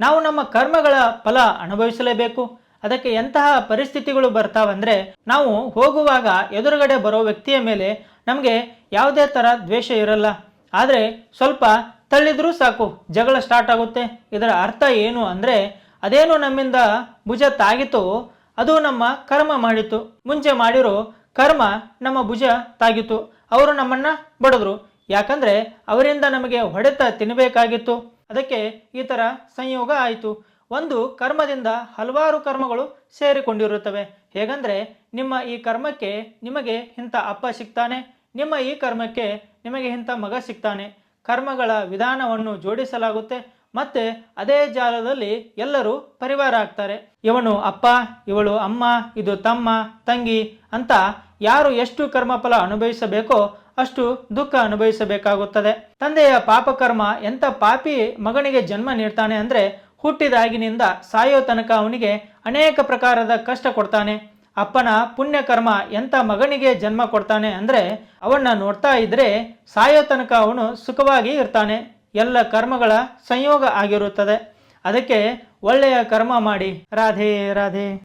ನಾವು ನಮ್ಮ ಕರ್ಮಗಳ ಫಲ ಅನುಭವಿಸಲೇಬೇಕು. ಅದಕ್ಕೆ ಎಂತಹ ಪರಿಸ್ಥಿತಿಗಳು ಬರ್ತಾವಂದ್ರೆ, ನಾವು ಹೋಗುವಾಗ ಎದುರುಗಡೆ ಬರೋ ವ್ಯಕ್ತಿಯ ಮೇಲೆ ನಮಗೆ ಯಾವುದೇ ಥರ ದ್ವೇಷ ಇರಲ್ಲ. ಆದರೆ ಸ್ವಲ್ಪ ತಳ್ಳಿದ್ರೂ ಸಾಕು, ಜಗಳ ಸ್ಟಾರ್ಟ್ ಆಗುತ್ತೆ. ಇದರ ಅರ್ಥ ಏನು ಅಂದರೆ, ಅದೇನು ನಮ್ಮಿಂದ ಭುಜ ತಾಗಿತು, ಅದು ನಮ್ಮ ಕರ್ಮ ಮಾಡಿತು. ಮುಂಚೆ ಮಾಡಿರೋ ಕರ್ಮ ನಮ್ಮ ಭುಜ ತಾಗಿತು. ಅವರು ನಮ್ಮನ್ನು ಬಡಿದ್ರು. ಯಾಕಂದರೆ ಅವರಿಂದ ನಮಗೆ ಹೊಡೆತ ತಿನ್ನಬೇಕಾಗಿತ್ತು ಅದಕ್ಕೆ ಈ ಥರ ಸಂಯೋಗ ಆಯಿತು. ಒಂದು ಕರ್ಮದಿಂದ ಹಲವಾರು ಕರ್ಮಗಳು ಸೇರಿಕೊಂಡಿರುತ್ತವೆ. ಹೇಗಂದ್ರೆ ನಿಮ್ಮ ಈ ಕರ್ಮಕ್ಕೆ ನಿಮಗೆ ಇಂಥ ಅಪ್ಪ ಸಿಗ್ತಾನೆ, ನಿಮ್ಮ ಈ ಕರ್ಮಕ್ಕೆ ನಿಮಗೆ ಇಂಥ ಮಗ ಸಿಗ್ತಾನೆ. ಕರ್ಮಗಳ ವಿಧಾನವನ್ನು ಜೋಡಿಸಲಾಗುತ್ತೆ ಮತ್ತೆ ಅದೇ ಜಾಲದಲ್ಲಿ ಎಲ್ಲರೂ ಪರಿವಾರ ಆಗ್ತಾರೆ. ಇವನು ಅಪ್ಪ, ಇವಳು ಅಮ್ಮ, ಇದು ತಮ್ಮ, ತಂಗಿ ಅಂತ ಯಾರು ಎಷ್ಟು ಕರ್ಮಫಲ ಅನುಭವಿಸಬೇಕೋ ಅಷ್ಟು ದುಃಖ ಅನುಭವಿಸಬೇಕಾಗುತ್ತದೆ. ತಂದೆಯ ಪಾಪಕರ್ಮ ಎಂಥ ಪಾಪಿ ಮಗನಿಗೆ ಜನ್ಮ ನೀಡ್ತಾನೆ ಅಂದ್ರೆ ಹುಟ್ಟಿದಾಗಿನಿಂದ ಸಾಯೋ ತನಕ ಅವನಿಗೆ ಅನೇಕ ಪ್ರಕಾರದ ಕಷ್ಟ ಕೊಡ್ತಾನೆ. ಅಪ್ಪನ ಪುಣ್ಯಕರ್ಮ ಎಂಥ ಮಗನಿಗೆ ಜನ್ಮ ಕೊಡ್ತಾನೆ ಅಂದ್ರೆ ಅವನ್ನ ನೋಡ್ತಾ ಇದ್ರೆ ಸಾಯೋ ತನಕ ಅವನು ಸುಖವಾಗಿ ಇರ್ತಾನೆ. ಎಲ್ಲ ಕರ್ಮಗಳ ಸಂಯೋಗ ಆಗಿರುತ್ತದೆ. ಅದಕ್ಕೆ ಒಳ್ಳೆಯ ಕರ್ಮ ಮಾಡಿ. ರಾಧೇ, ರಾಧೆ.